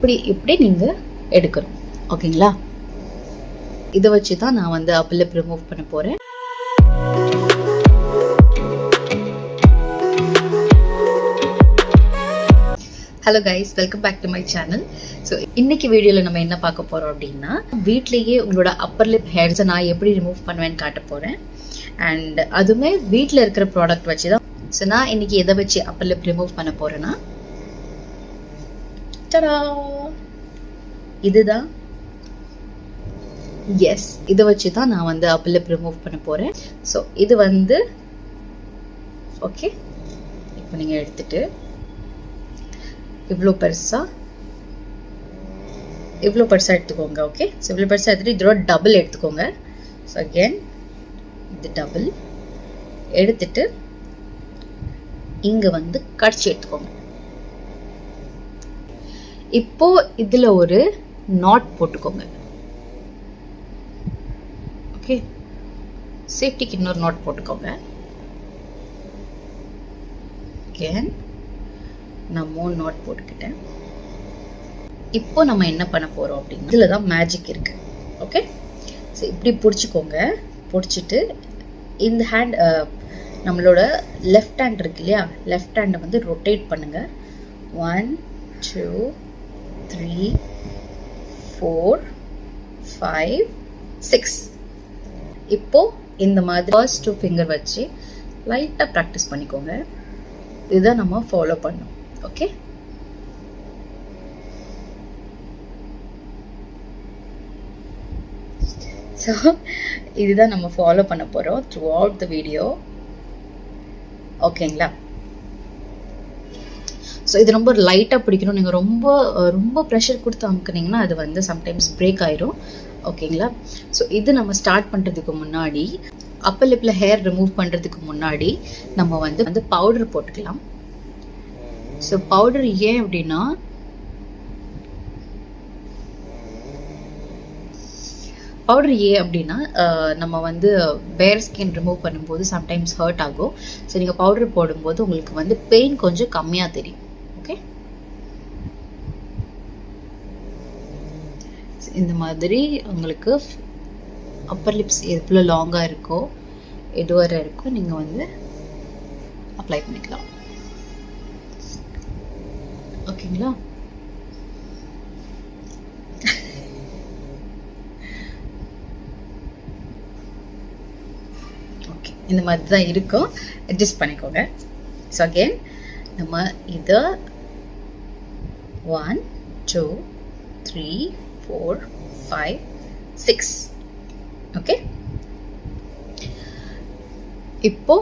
இப்படி இப்படி நீங்கள் எடுக்கணும். ஓகேங்களா? இதை வச்சு தான் நான் வந்து அப்பர் ப்ரிமூவ் ரிமூவ் பண்ண போகிறேன் hello guys welcome back to my channel so இன்னைக்கு வீடியோவில் நம்ம என்ன பார்க்க போகிறோம் அப்படின்னா வீட்லேயே உங்களோட அப்பர் லிப் ஹேர்ஸை நான் எப்படி ரிமூவ் பண்ணுவேன்னு காட்ட போகிறேன் அண்ட் அதுவுமே வீட்டில் இருக்கிற ப்ராடக்ட் வச்சு தான் ஸோ நான் இன்னைக்கு எதை வச்சு அப்பர் லிப் ரிமூவ் பண்ண போகிறேன்னா டடா இதுதான். எஸ் இதை வச்சு தான் நான் வந்து அப்பர் ரிமூவ் பண்ண போகிறேன் ஸோ இது வந்து ஓகே இப்போ நீங்கள் எடுத்துட்டு இவ்வளோ பெருசாக இவ்வளோ பெருசாக எடுத்துக்கோங்க ஓகே ஸோ இவ்வளோ பெருசாக எடுத்துகிட்டு இதோட டபுள் எடுத்துக்கோங்க. ஸோ அகேன் இது டபுள் எடுத்துட்டு இங்கே வந்து கடிச்சு எடுத்துக்கோங்க. இப்போ இதில் ஒரு நாட் போட்டுக்கோங்க. ஓகே சேஃப்டிக்கு இன்னொரு நாட் போட்டுக்கோங்க. அகேன் நான் மூணு நாட் போட்டுக்கிட்டேன். இப்போ நம்ம என்ன பண்ண போகிறோம் அப்படின்னா இதில் தான் மேஜிக் இருக்கு. ஓகே ஸோ இப்படி பிடிச்சிக்கோங்க. பிடிச்சிட்டு இந்த ஹேண்ட் uh, நம்மளோட லெஃப்ட் ஹேண்ட் இருக்கு இல்லையா? லெஃப்ட் ஹேண்டை வந்து ரொட்டேட் பண்ணுங்கள் one two three four five six இப்போ இந்த மாதிரி ஃபர்ஸ்ட் டூ ஃபிங்கர் வச்சு லைட்டாக ப்ராக்டிஸ் பண்ணிக்கோங்க. இதை நம்ம ஃபாலோ பண்ணோம் ஓகே ஸோ இதுதான் நம்ம ஃபாலோ பண்ண போகிறோம் த்ரூ அவுட் த வீடியோ ஓகேங்களா ஸோ இது ரொம்ப லைட்டாக பிடிக்கணும். நீங்கள் ரொம்ப ரொம்ப ப்ரெஷர் கொடுத்து அமுக்குனீங்கன்னா அது வந்து சம்டைம்ஸ் பிரேக் ஆயிரும். ஓகேங்களா? ஸோ இது நம்ம ஸ்டார்ட் பண்ணுறதுக்கு முன்னாடி அப்பர் லிப்பில் ஹேர் ரிமூவ் பண்ணுறதுக்கு முன்னாடி நம்ம வந்து வந்து பவுடர் போட்டுக்கலாம். ஸோ பவுடர் ஏன் அப்படின்னா பவுடர் ஏன் அப்படின்னா நம்ம வந்து பேர் ஸ்கின் ரிமூவ் பண்ணும்போது சம்டைம்ஸ் ஹர்ட் ஆகும். ஸோ நீங்கள் பவுடர் போடும்போது உங்களுக்கு வந்து பெயின் கொஞ்சம் கம்மியாக தெரியும் ஓகே இந்த மாதிரி உங்களுக்கு அப்பர் லிப்ஸ் எவ்வளோ லாங்காக இருக்கோ எது வரை இருக்கோ நீங்கள் வந்து அப்ளை பண்ணிக்கலாம். ஓகேங்களா? ஓகே இந்த மாதிரி தான் இருக்கும். அட்ஜஸ்ட் பண்ணிக்கோங்க. ஸோ அகெயின் நம்ம இதை one two three four five six okay இப்போ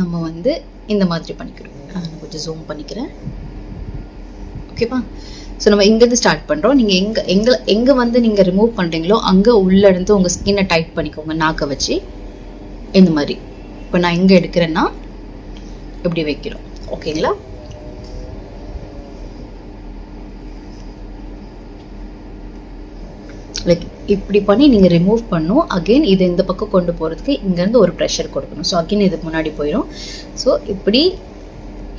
நம்ம வந்து இந்த மாதிரி பண்ணிக்கிறோம். நான் கொஞ்சம் ஜூம் பண்ணிக்கிறேன். ஓகேவா ஸோ நம்ம இங்கேருந்து ஸ்டார்ட் பண்ணுறோம் நீங்கள் எங்கே எங்கே எங்கே வந்து நீங்கள் ரிமூவ் பண்ணுறீங்களோ அங்கே உள்ள இருந்து உங்கள் ஸ்கின்னை டைட் பண்ணிக்கோங்க நாக்கை வச்சு. இந்த மாதிரி. இப்போ நான் எங்கே எடுக்கிறேன்னா இப்படி வைக்கிறோம்? ஓகேங்களா லைக் இப்படி பண்ணி நீங்கள் ரிமூவ் பண்ணும். அகெயின் இது இந்த பக்கம் கொண்டு போகிறதுக்கு இங்கேருந்து ஒரு ப்ரெஷர் கொடுக்கணும். ஸோ அகெயின் இதுக்கு முன்னாடி போயிடும் ஸோ இப்படி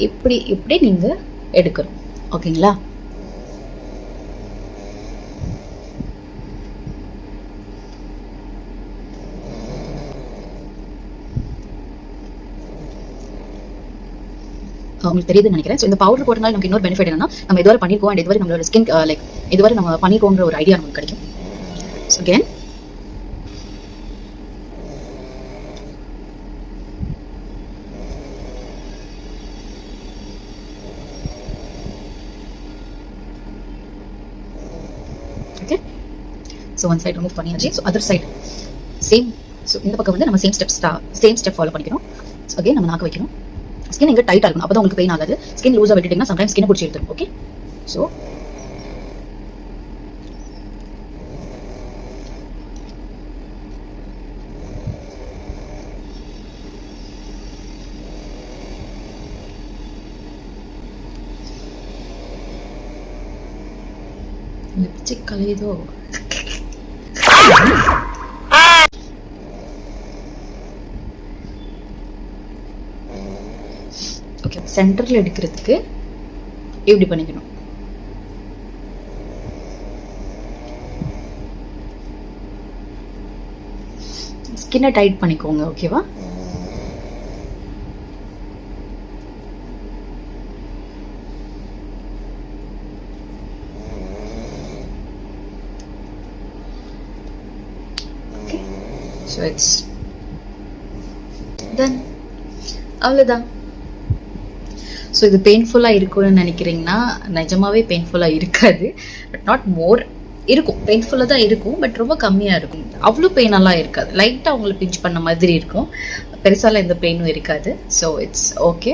இப்படி இப்படி நீங்கள் எடுக்கணும். ஓகேங்களா உங்களுக்கு தெரியுது நினைக்கிறேன். ஸோ இந்த பவுடர் போட்டனால நமக்கு இன்னொரு பெனிஃபிட் என்னன்னா நம்ம இதுவரை பண்ணிருக்கோம் அண்ட் இதுவரை நம்மளோட ஸ்கின் லைக் இதுவரை நம்ம பண்ணிருக்கோன்ற ஒரு ஐடியா நமக்கு கிடைக்கும். So again okay so one side remove பண்ணியாச்சு. So other side same so இந்த பக்கம் வந்து நம்ம same step same step follow பண்ணிக்கணும். ஸோ அகேன் நம்ம நாக்க வைக்கணும். ஸ்கின் எங்கே டைட்டாக இருக்கணும். அப்போ தான் உங்களுக்கு பெயின் ஆகாது. ஸ்கின் லூஸாக விட்டுட்டிங்கன்னா சம்டைம்ஸ் ஸ்கின் பிடிச்சி எடுத்துரும் ஓகே ஸோ இந்த பிச்சை கலையுதோ ஓகே சென்டரில் எடுக்கிறதுக்கு எப்படி பண்ணிக்கணும். ஸ்கின்னை டைட் பண்ணிக்கோங்க ஓகேவா ஸோ இட்ஸ் தென் அவ்வளோதான் ஸோ இது பெயின்ஃபுல்லாக இருக்கும்னு நினைக்கிறீங்கன்னா நிஜமாவே பெயின்ஃபுல்லாக இருக்காது. பட் நாட் மோர் இருக்கும். பெயின்ஃபுல்லாக தான் இருக்கும் பட் ரொம்ப கம்மியாக இருக்கும். அவ்வளோ பெயினெல்லாம் இருக்காது. லைட்டாக உங்களை பிஞ்ச் பண்ண மாதிரி இருக்கும். பெருசால எந்த பெயினும் இருக்காது. So it's okay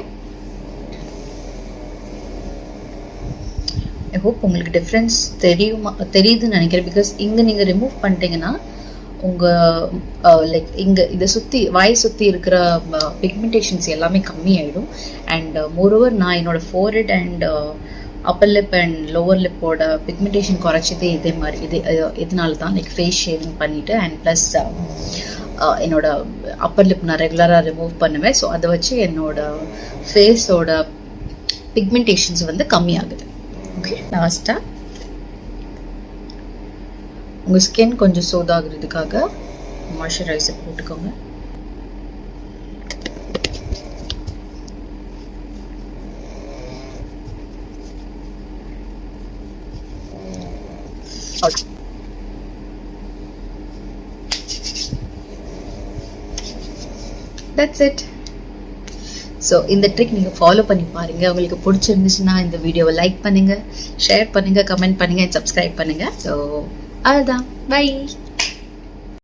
I hope உங்களுக்கு டிஃப்ரென்ஸ் தெரியுமா தெரியுதுன்னு நினைக்கிறேன். பிகாஸ் இங்கே நீங்கள் ரிமூவ் பண்ணிட்டீங்கன்னா உங்கள் லைக் இங்கே இதை சுற்றி வாயை சுற்றி இருக்கிற பிக்மெண்டேஷன்ஸ் எல்லாமே கம்மியாயிடும். அண்ட் மோரோவர் நான் என்னோடய forehead and upper lip and lower லிப்போட pigmentation குறைச்சதே இதே மாதிரி இது- இதனால தான் லைக் ஃபேஸ் ஷேவிங் பண்ணிவிட்டு அண்ட் ப்ளஸ் என்னோட அப்பர் லிப் நான் ரெகுலராக ரிமூவ் பண்ணுவேன். ஸோ அதை வச்சு என்னோட ஃபேஸோட பிக்மெண்டேஷன்ஸ் வந்து கம்மியாகுது. ஓகே லாஸ்ட்டாக உங்கள் ஸ்கின் கொஞ்சம் சோதாகிறதுக்காக மாய்ஸ்சரைசர் போட்டுக்கோங்க. தட்ஸ் இட் ஸோ இந்த ட்ரிக் நீங்கள் ஃபாலோ பண்ணி பாருங்கள் உங்களுக்கு பிடிச்சிருந்துச்சுன்னா இந்த வீடியோவை லைக் பண்ணுங்கள் ஷேர் பண்ணுங்கள் கமெண்ட் பண்ணுங்கள் சப்ஸ்கிரைப் பண்ணுங்கள் ஸோ Arada. Bye.